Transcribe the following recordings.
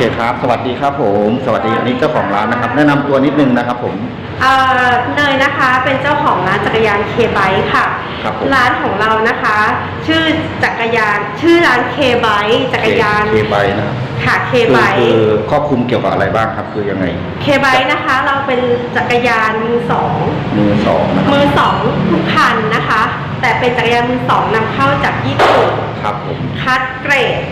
เคครับ สวัสดีครับผม สวัสดีอันนี้เจ้าของร้านนะครับ แนะนำตัวนิดนึงนะครับผม เอ่อเนยนะคะเป็นเจ้าของร้านจักรยานเคไบค่ะ ครับผม ร้านของเรานะคะ ชื่อจักรยานชื่อร้านเคไบจักรยานเคไบนะครับค่ะเคคือไบคือครอบคลุมเกี่ยวกับอะไรบ้างครับ คือยังไง เคไบนะคะ เราเป็นจักรยานมือสองมือสองนะครับมือสองทุกคันนะคะ แต่เป็นจักรยานมือสองนำเข้าจากญี่ปุ่น ครับผม คัดเกรด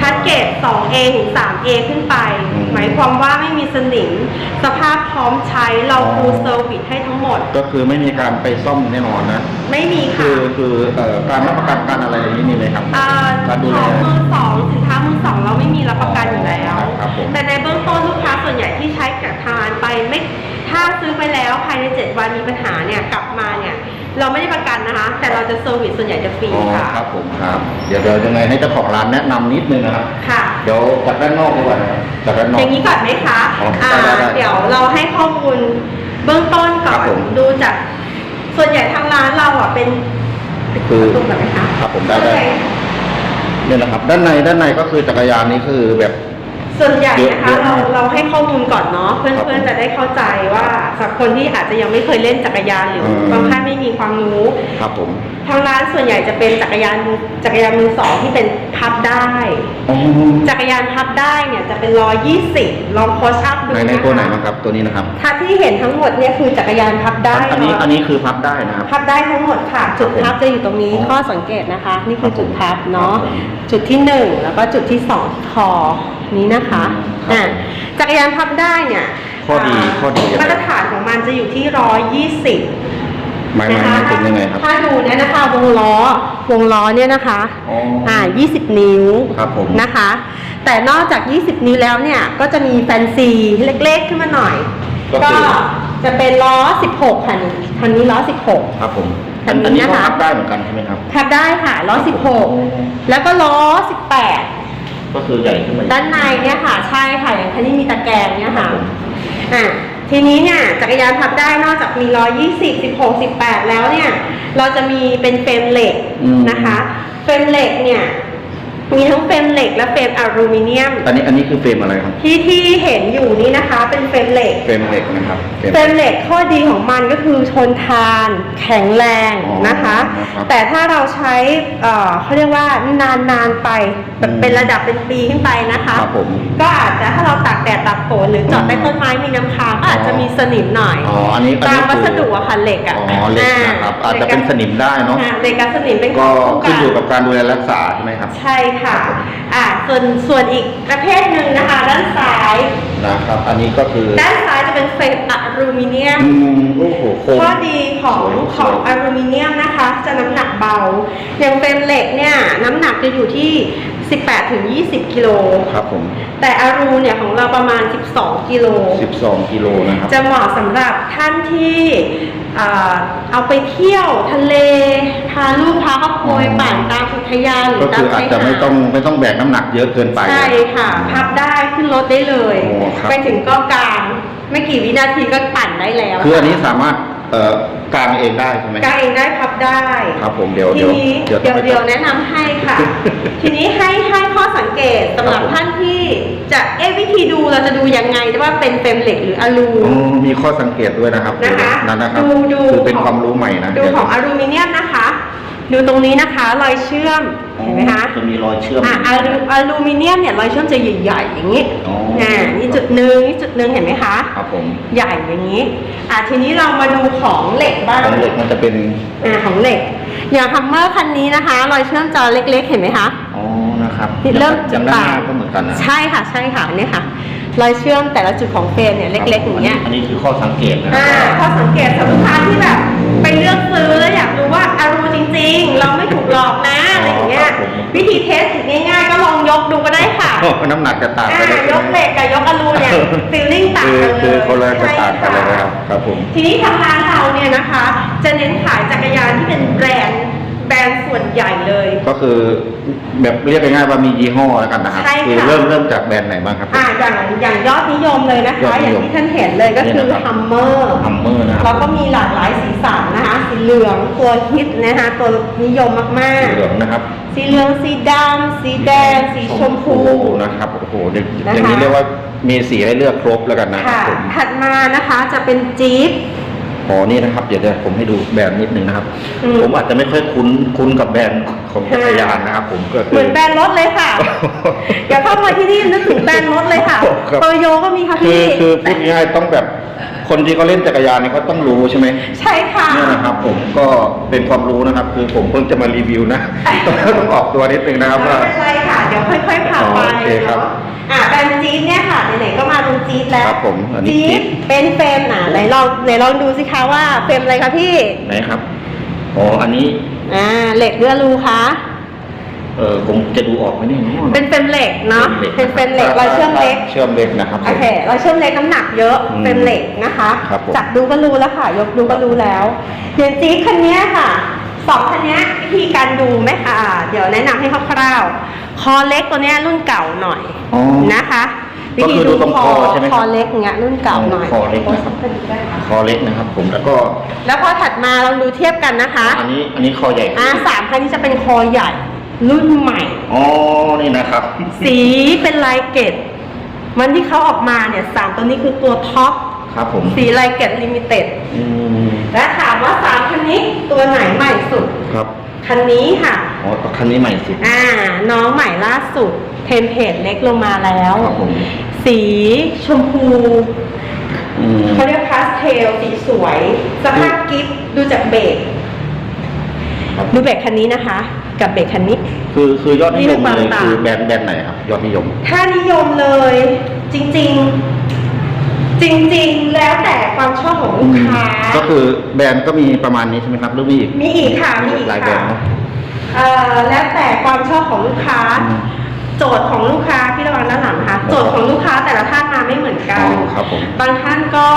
คัดเกรด 2A ถึง 3A ขึ้นไปอืมหมายความว่าไม่มีสนิม สภาพพร้อมใช้เราอ๋อฟูลเซอร์วิสให้ทั้งหมด ก็คือไม่มีการไปซ่อมแน่นอนนะ ไม่มีคืค่ะอคือเอ่อการรับประกันการอะไรอย่างนี้มีไหมครับเอ่อการดูขแล องมือสองสินค้ามือสองเราไม่มีรับประกันอยู่แล้ว ครับผม แต่ในเบื้องต้นลูกค้าส่วนใหญ่ที่ใช้กับทานไปไม่ถ้าซื้อไปแล้วภายใน 7 วันมีปัญหาเนี่ยกลับมาเนี่ย เราไม่ได้ประกันนะคะ แต่เราจะเซอร์วิสส่วนใหญ่จะฟรีอ๋อค่ะ ครับผมครับ เดี๋ยวเดี๋ยวยังไงให้เจ้าของร้านแนะนำนิดนึงนะครับ ค่ะ เดี๋ยวจากด้านนอกดีกว่านะครับจากด้านนออก ย่างนี้ก่อนไหมคะอ๋ออ่อ่าได้ได้เดี๋ยวเราให้ข้อมูลเบื้องต้นก่ครัอบน ผม ดูจาก ส่วนใหญ่ทางร้านเราอะเป็นคือตรงแบบไหมคะครับผมได้ได้ เนี่ยนะครับ ด้านในด้านในก็คือจักรยานนี้คือแบบ ส่วนใหญ่เยอะนะคะเยอะเรามากเราให้ข้อมูลก่อนเนาะเครับพื่อนๆจะได้เข้าใจว่าสำหรับคนที่อาจจะยังไม่เคยเล่นจักรยานหรืออมบางท่านไม่มีความรู้ครับผมทางร้านส่วนใหญ่จะเป็นจักรยานจักรยานมือสองที่เป็นพับได้อ๋อจักรยานพับได้เนี่ยจะเป็นร้อยยี่สิบลองโคชอัพดูในนะคะในตัวไหนบ้างครับตัวนี้นะครับถ้าที่เห็นทั้งหมดเนี่ยคือจักรยานพับได้อันนี้เาะอันนี้คือพับได้นะครับพับได้ทั้งหมดค่ะจุดครับผมพับจะอยู่ตรงนี้อ๋อข้อสังเกตนะคะ นี่คือจุดพับเนาะครับผมจุดที่หนึ่งแล้วก็จุดที่สองที่คอนี้นะคะอืมครับอะจักรยานพับได้เนี่ยข้อดีาข้อดียังไงมาตรฐานของมันจะอยู่ที่ร้อยยี่สิบหมายหมายหมายถึงยังไงครับ ถ้าดูเนี่ยนะคะวงล้อวงล้อเนี่ยนะคะ อ๋ออ่อ่า 20 นิ้วครับผม นะคะ แต่นอกจาก 20 นิ้วแล้วเนี่ย ก็จะมีแฟนซีเล็กๆ ขึ้นมาหน่อย ก็คือ จะเป็นล้อ 16ค่ะนี่คันนี้ล้อ 16 ครับผมอัอันนนี้อันนี้ก็นะคะ พับได้เหมือนกันใช่ไหมครับ พับได้ค่ะล้อครับผม16 แล้วก็ล้อ 18 ก็คือใหญ่ขึ้นมาอีกด้านในเนี่ยค่ะ ใช่ค่ะอย่างคันนี้มีตะแกรงเนี่ยค่ะครับผมอะทีนี้เนี่ยจักรยานพับได้นอกจากมี 120 16 18 แล้วเนี่ย เราจะมีเป็นเฟรมเหล็กอืมนะคะ เฟรมเหล็กเนี่ย มีทั้งเฟรมเหล็กและเฟรมอลูมิเนียม อันนี้อันนี้คือเฟรมอะไรครับ ที่ที่เห็นอยู่นี่นะคะ เป็นเฟรมเหล็ก เฟรมเหล็กนะครับเฟรม เฟรมเหล็กข้อดีของมันก็คือทนทาน แข็งแรงอ๋อนะคะ นะครับแต่ถ้าเราใช้เอ่อเขาเรียกว่านานๆไปแบบอืม เป็นระดับเป็นปีขึ้นไปนะคะ ครับผม ก็อาจจะถ้าเราตากแดดตากฝนหรือจอดใต้ต้นไม้มีน้ำค้างก็อาจจะมีสนิมหน่อยอ๋อ อันนี้อันตานี้มคือวัสดุอะค่ะเหล็กอะอ๋อเหล็กนะครับ อาจจะเป็นสนิมได้เนาะ อ่เหล็กกับสนิมเป็นขก็องคู่ขึ้นอยู่กับการดูแลรักษาใช่ไหมครับ ใช่ค่ะครับผมอ่าส่วนส่วนอีกประเภทหนึ่งนะคะ ด้านซ้าย นะครับ อันนี้ก็คือ ด้านซ้ายจะเป็นเฟรมอลูมิเนียม อืมโอ้โหโคม ข้อดีของสวยของสวยอลูมิเนียมนะคะ จะน้ำหนักเบา อย่างเฟรมเหล็กเนี่ย น้ำหนักจะอยู่ที่ 18ถึง20กิโล ครับผม แต่อลูเนี่ยของเราประมาณ 12 กิโล 12 กิโลนะครับ จะเหมาะสำหรับท่านที่เอ่อเอาไปเที่ยวทะเล พาลูกพาครอบครัวไปปั่นตามอุ ทยานหรืก็อตาคืมออาจชายจะหาไม่ต้องดไม่ต้องแบกน้ำหนักเยอะเกินไป ใช่ค่ะ พับได้ขึ้นรถได้เลย โอ้ครับ ไปถึงเก็กลาง ไม่กี่วินาทีก็ปั่นได้แล้วคืออันนี้สามารถเอ่อกางเองได้ใช่ไหมกางเองได้พับได้ ครับผมเดี๋ยวทีเดี๋ยวนี้เดี๋ยวเดี๋ยวต้องไปเดี๋ยวแนะนำให้ค่ะ ทีนี้ให้ให้ข้อสังเกตสำหรับครับผมท่านที่จะเอ๊ะวิธีดูเราจะดูยังไงว่าเป็นเฟรมเหล็กหรืออลู อ๋อมีข้อสังเกตด้วยนะครับนะคะนั่นนะครับดูดูคือเป็นความรู้ใหม่นะดูของอลูมิเนียมนะคะ ดูตรงนี้นะคะรอยเชื่อมอ๋อเห็นไหมคะจะมีรอยเชื่อมอะอลูอลูมิเนียมเนี่ยรอยเชื่อมจะใหญ่ๆอย่างนี้อ๋ออ่อ่านี่จุดหนึ่งนี่จุดหนึ่งเห็นไหมคะครับผมใหญ่อย่างนี้อะทีนี้เรามาดูของเหล็กบ้างของเหล็กมันจะเป็นอ่าของเหล็ก อย่างฮัมเมอร์คันนี้นะคะ รอยเชื่อมจอเล็กๆ เห็นไหมคะ อ๋อนะครับนี่เริ่มอย่างด้านหน้าก็เหมือนกันนะใช่ค่ะใช่ค่ะเนี่ยค่ะรอยเชื่อมแต่ละจุดของเฟรมเนี่ยเล็กๆอย่างเงี้ย อันนี้คือข้อสังเกตนะคอ่ารับข้อสังเกตสำหรับลูกค้าที่แบบ ไปเลือกซื้อแล้วอยากรู้ว่าอารูจริงๆ เราไม่ถูกหลอกนะอะไรอย่างเงี้ยวิธีเทสง่ายๆ ก็ลองยกดูก็ได้ค่ะโอ้น้ำหนักจะต่างอ่าไปเลยยกเหล็กกับยกอลูเนี่ยฟีลลิ่งต่างคือกันเลยคือคนละจะต่างกันเลยนะครับใช่ครับผม ทีนี้ทางร้านเราเนี่ยนะคะ จะเน้นขายจักรยานที่เป็นแบรนด์ แบรนด์ส่วนใหญ่เลย ก็คือแบบเรียกง่ายๆว่ามียี่ห้อแล้วกันนะครับใช่ค่ะคือเริ่มเริ่มจากแบรนด์ไหนบ้างครับ อ่าอย่างอย่างยอดนิยมเลยนะยอคะดอนิย่างยมที่ท่านเห็นเลยก็คือนี่นะครับ ฮัมเมอร์ฮัมเมอร์นะครับแล้วก็มีหลากหลายสีสันนะคะ สีเหลืองตัวฮิตนะคะ ตัวนิยมมากสีเหลืองนะครับๆ สีเหลืองสีดำสีแดง สีชมพู นะครับโอ้โหเดี๋ยวนะคะ อย่างนี้เรียกว่ามีสีให้เลือกครบแล้วกันนะครับค่ะผม ถัดมานะคะจะเป็นจี๊ป อ๋อนี่นะครับ เดี๋ยวเดี๋ยวผมให้ดูแบรนด์นิดนึงนะครับ อืม ผมอาจจะไม่ค่อยคุ้นคุ้นกับแบรนด์ของจักรยานนะครับ ผมก็คืเหมือนแบรนด์รถเลยค่ะ อย่าเข้ามาที่นี่นึกถึงแบรนด์รถเลยค่ะครับ โตโยก็มีค่ะคือพี่คือพูดง่ายๆต้องแบบคนที่เขาเล่นจักรยานเนี่ยเขาต้องรู้ใช่ไหม ใช่ค่ะ เนี่ยนะครับผมก็เป็นความรู้นะครับ คือผมเพิ่งจะมารีวิวนะ ต้องต้องออกตัวนิดนึงนะครับไม่ว่าเป็นไรค่ะ เดี๋ยวค่อยๆพาไปอ๋อโอเคครับ เนาะ อ่าแบรนด์จี๊ปเนี่ยค่ะไหนๆก็มาตรงจี๊ปแล้วครับผมอันนี้จี๊ปจี๊ปเป็นเฟรมหนาไหนลองไหนลองดูสิคะว่าเฟรมอะไรคะพี่ไหนครับ อ๋อ อันนี้ อ่าเหล็กเรือรูคะเออผมจะดูออกไหมเนี่ย เป็นเฟรมเหล็กเนาะเป็นเฟรมเหล็กเราเชื่อมเล็ก เชื่อมเล็กนะครับผมโอเคเราเชื่อมเล็กน้ำหนักเยอะอืมเป็นเหล็กนะคะ ครับผม จับดูก็รู้แล้วค่ะ ยกดูก็รู้แล้วเดี๋ยวจี๊ปคันเนี้ยค่ะ สองคันเนี้ยวิธีการดูไหมคะอ่าเดี๋ยวแนะนำให้คร่าวๆ คอเล็กตัวเนี้ยรุ่นเก่าหน่อยอ๋อนะคะก็คือดูตรงคอใช่ไหมครับ คอเล็กเงี้ยรุ่นเก่าหน่อยคอเล็กนะครับ คอเล็กนะครับ ผมแล้วก็แล้วพอถัดมาเราดูเทียบกันนะคะอันนี้อันนี้คอใหญ่อ่าสามคันนี้จะเป็นคอใหญ่รุ่นใหม่ อ๋อนี่นะครับสีเป็นลายเกตวันที่เขาออกมาเนี่ยสามตัวนี้คือตัวท็อป ครับผมสีลายเกตลิมิเต็ดอืมและถามว่าสามคันนี้ตัวไหนใหม่สุด ครับคันนี้ค่ะ อ๋อคันนี้ใหม่สุดอ่า น้องใหม่ล่าสุด เทมเพลตเล็กลงมาแล้ว ครับผมสีชมพูอืมเขาเรียกพาสเทลสีสวยสภาพกิฟต์ดูจากเบรกครับดูเบรกคันนี้นะคะ กับเบรกคันนี้ คือคือยอดนิยมนี่คือความเลยต่าง คือแบรนด์แบรนด์ไหนครับยอดนิยม ถ้านิยมเลย จริง ๆ จริงๆ แล้วแต่ความชอบของลูกค้า ก็คือแบรนด์ก็มีประมาณนี้ใช่ไหมครับหรือมีอีกมีอีกค่ะมีอีกหลายแบรค่ะนด์เนอะ เอ่อแล้วแต่ความชอบของลูกค้า อืมโจทย์ของลูกค้าพี่ระวังด้านหลังนะคะโจทย์ของลูกค้าแต่ละท่านมาไม่เหมือนกัอ๋นอครับผม บางท่านก็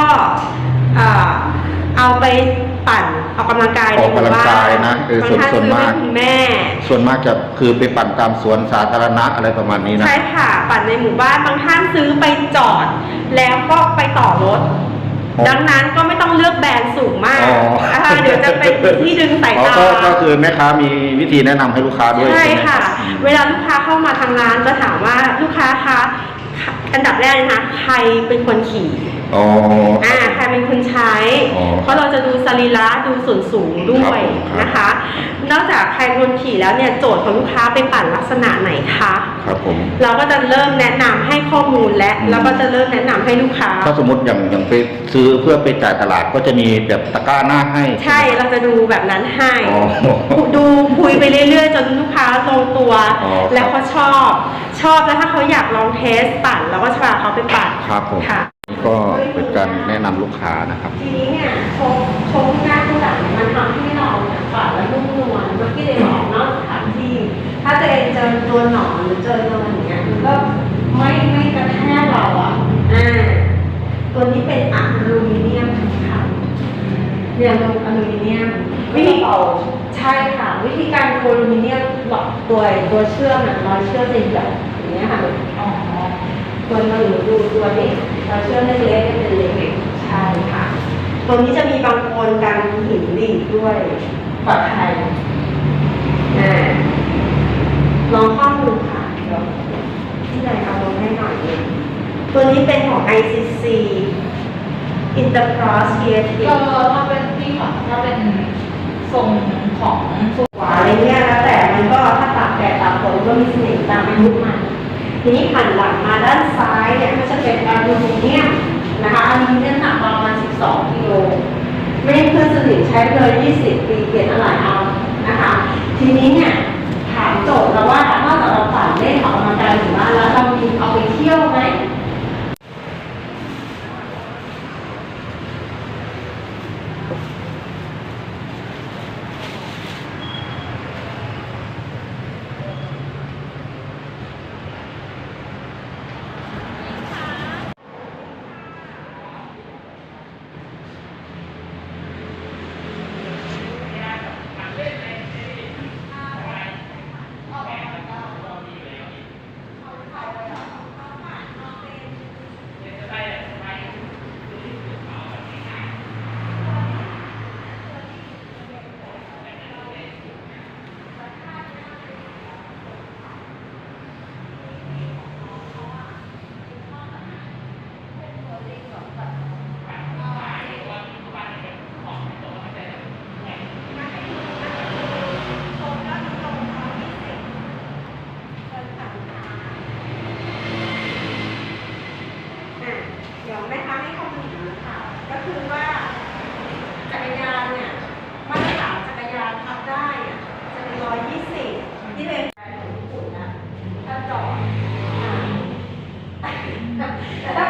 เอ่อเอาไป ปั่นออกกำลังกายออกกำลังกายนะเออบางส่วนท่านส่วนซื้อมากให้คุณแม่ ส่วนมากจะคือไปปั่นตามสวนสาธารณะอะไรประมาณนี้นะใช่ค่ะ ปั่นในหมู่บ้านบางท่านซื้อไปจอด แล้วก็ไปต่อรถอ๋อดังนั้นก็ไม่ต้องเลือกแบรนด์สูงมากอ๋อนะคะเดี๋ยวจะเป็นที่ดึงสายอ๋อตาก็ก็คือแม่ค้ามีวิธีแนะนำให้ลูกค้าด้วยใช่ใช่ไหมค่ะอืมเวลาลูกค้าเข้ามาทางร้านจะถามว่าลูกค้าคะอันดับแรกเลยนะคะใครเป็นคนขี่ อ๋ออ่าใครเป็นคนใช้ อ๋อเพราะเราจะดูสรีระดูส่วนสูงด้วยครับผมนะคะ นอกจากใครเป็นคนขี่แล้วเนี่ยโจทย์ของลูกค้าไปปั่นลักษณะไหนคะ ครับผม เราก็จะเริ่มแนะนำให้ข้อมูลและอืมแล้วก็จะเริ่มแนะนำให้ลูกค้า ถ้าสมมติอย่างอย่างไปซื้อเพื่อไปจ่ายตลาดก็จะมีแบบตะกร้าหน้าให้ใช่เราจะดูแบบนั้นให้ อ๋อ ดูคุยไปเรื่อยๆ จนลูกค้าลงตัว อ๋อครับแล้วเขาชอบ ชอบแล้วถ้าเขาอยากลองเทสปั่นเราก็จะพาเขาไปปั่นครับผม ค่ะนี่ ก็เป็นการแนะนำลูกค้านะครับ ทีนี้เนี่ยโชว์โชว์ที่หน้าข้างหลังเนี่ยมันทำให้เราเนี่ยปั่นแล้วนุ่มนวลเมื่อกี้เลยบอกเนอกสถานที่ ถ้าตัวเองเจอตัวหนอนหรือเจอตัวอะไรอย่างเงี้ยมันก็ไม่ไม่กระแทกเราอะอ่าตัวนี้เป็นอะลูมิเนียมค่ะเนี่ยลงอลูมิเนียมวิธีเอาใช่ค่ะ วิธีการโคอลูมิเนียมหลอกตัวตัวเชื่อมอะรอยเชื่อมจะใหญ่อย่างเงี้ยค่ะอ๋อตัวหนึ่งดูตัว นี้รอยเชื่อมเล็กๆเป็นเล็กๆใช่ค่ะตัวนี้จะมีบางโคนกันหินดีดด้วยปลอดภัยอ่าลองข้อมูลค่ะเดี๋ยวที่ไหนเอาลงให้หน่อยนึงตัวนี้เป็นของ ICC Intercross Creative เออถ้าเป็นพี่ขอถ้าเป็นทรงของสุขวาอะไรเงี้ยแล้วแต่มันก็ถ้าตากแดดตากฝนก็มีสนิมตามอายุมัน ทีนี้หันหลังมาด้านซ้ายเนี่ยก็จะเป็นอลูมิเนียมนะคะอลูมิเนียมหนักประมาณ 12กิโลไม่เพื่อนสนิทใช้เลย 20 ปีเปลี่ยนอะไรเอานะคะ ทีนี้เนี่ยถามโจทย์เราว่านอกจากเราปั่นเล่นออกกำลังกายอยู่บ้านแล้วเรามีเอาไปเที่ยว ที่คขามีอยู่ค่ะ ก็คือว่าจักรยานเนี่ยมาตรฐานจักรยานทำได้อะจะเป็นร้อยยี่สิบที่เป็นแบรของญี่ปุ่นนะถ้าจอดแต่ถ้า